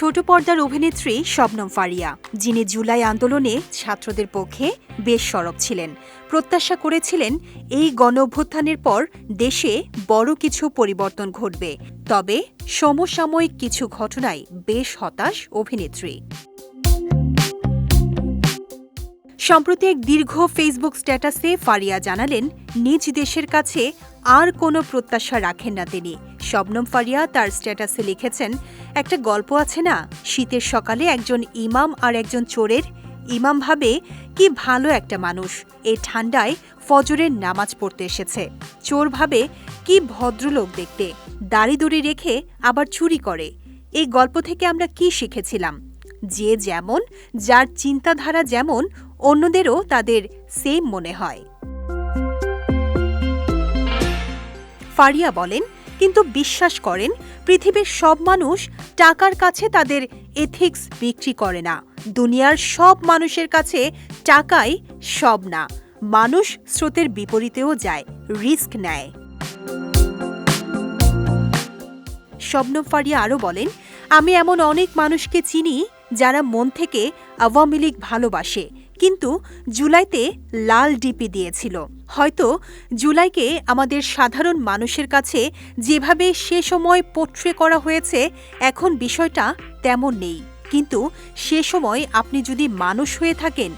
ছোট পর্দার অভিনেত্রী শবনম ফারিয়া, যিনি জুলাই আন্দোলনে ছাত্রদের পক্ষে বেশ সরব ছিলেন। প্রত্যাশা করেছিলেন এই গণ অভ্যুত্থানের পর দেশে বড় কিছু পরিবর্তন ঘটবে। তবে সমসাময়িক কিছু ঘটনায় বেশ হতাশ অভিনেত্রী। সম্প্রতি এক দীর্ঘ ফেসবুক স্ট্যাটাসে ফারিয়া জানালেন, নিজ দেশের কাছে আর কোনো প্রত্যাশা রাখেন না তিনি। শবনম ফারিয়া তার স্ট্যাটাসে লিখেছেন, একটা গল্প আছে না, শীতের সকালে একজন ইমাম আর একজন চোরের, ইমাম ভাবে কি ভালো একটা মানুষ এই ঠান্ডায় ফজরের নামাজ পড়তে এসেছে। চোর ভাবে কি ভদ্রলোক দেখতে, দাড়ি দড়ি রেখে আবার চুরি করে। এই গল্প থেকে আমরা কি শিখেছিলাম? যে যেমন, যার চিন্তাধারা যেমন, অন্যদেরও তাদের সেম মনে হয়। ফারিয়া বলেন, কিন্তু বিশ্বাস করেন, পৃথিবীর সব মানুষ টাকার কাছে তাদের এথিক্স বিক্রি করে না। দুনিয়ার সব মানুষের কাছে টাকাই সব না। মানুষ স্রোতের বিপরীতেও যায় রিস্ক নেয়। শবনম ফারিয়া আরও বলেন, আমি এমন অনেক মানুষকে চিনি যারা মন থেকে আওয়ামী লীগ ভালোবাসে কিন্তু জুলাইতে লাল ডিপি দিয়েছিল। হয়তো জুলাইকে আমাদের সাধারণ মানুষের কাছে যেভাবে সে সময় পোট্রে করা হয়েছে, এখন বিষয়টা তেমন নেই। কিন্তু সে সময় আপনি যদি মানুষ হয়ে থাকেন,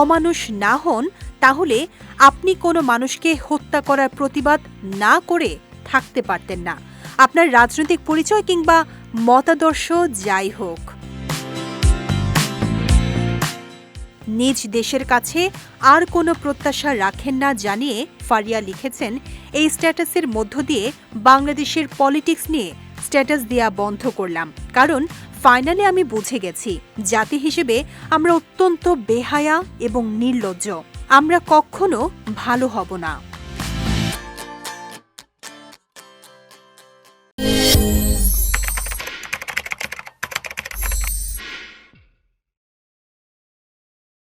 অমানুষ না হন, তাহলে আপনি কোনো মানুষকে হত্যা করার প্রতিবাদ না করে থাকতে পারতেন না। আপনার রাজনৈতিক পরিচয় কিংবা মতাদর্শ যাই হোক। নিজ দেশের কাছে আর কোনো প্রত্যাশা রাখেন না জানিয়ে ফারিয়া লিখেছেন, এই স্ট্যাটাসের মধ্য দিয়ে বাংলাদেশের পলিটিক্স নিয়ে স্ট্যাটাস দেয়া বন্ধ করলাম। কারণ ফাইনালে আমি বুঝে গেছি, জাতি হিসেবে আমরা অত্যন্ত বেহায়া এবং নির্লজ্জ। আমরা কখনো ভালো হব না।